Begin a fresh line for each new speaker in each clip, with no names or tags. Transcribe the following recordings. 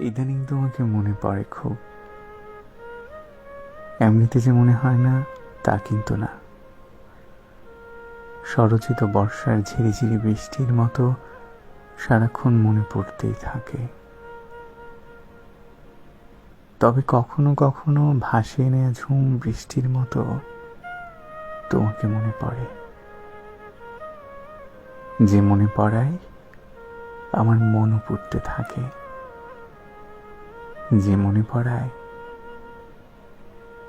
ইদানিং তোমাকে মনে পড়ে খুব। এমনিতে যে মনে হয় না, তা কিন্তু না। স্বরচিত বর্ষার ঝিরিঝিরি বৃষ্টির মতো সারাক্ষণ মনে পড়তেই থাকে। তবে কখনো কখনো ভাসিয়ে নেওয়া ঝুম বৃষ্টির মতো তোমাকে মনে পড়ে। যে মনে পড়ায়, আমার মনও পড়তে থাকে। যে মনে পড়ায়,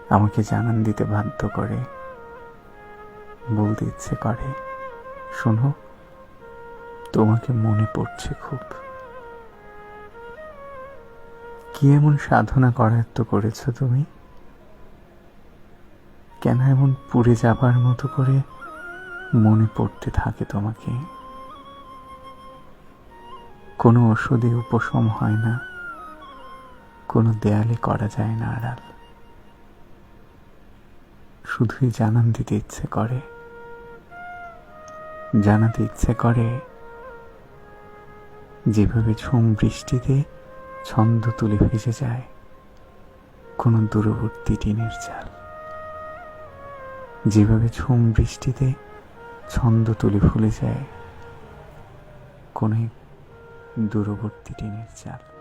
আমাকে জানান দিতে বাধ্য করে। বলতে ইচ্ছে করে, শোনো, তোমাকে মনে পড়ছে খুব। কি এমন সাধনা করায়ত্ত করেছ তুমি? কেন এমন পুড়ে যাবার মতো করে মনে পড়তে থাকে তোমাকে? কোনো ওষুধে উপশম হয় না। কোনো দেয়ালে করা যায় না আড়াল। শুধুই জানান দিতে ইচ্ছে করে। জানাতে ইচ্ছে করে যেভাবে ঝুম বৃষ্টিতে ছন্দ তুলে ভেসে যায়, কোনো দূরবর্তী টিনের চাল। যেভাবে ঝুম বৃষ্টিতে ছন্দ তুলে ভুলে যায়, কোনো দূরবর্তী টিনের চাল।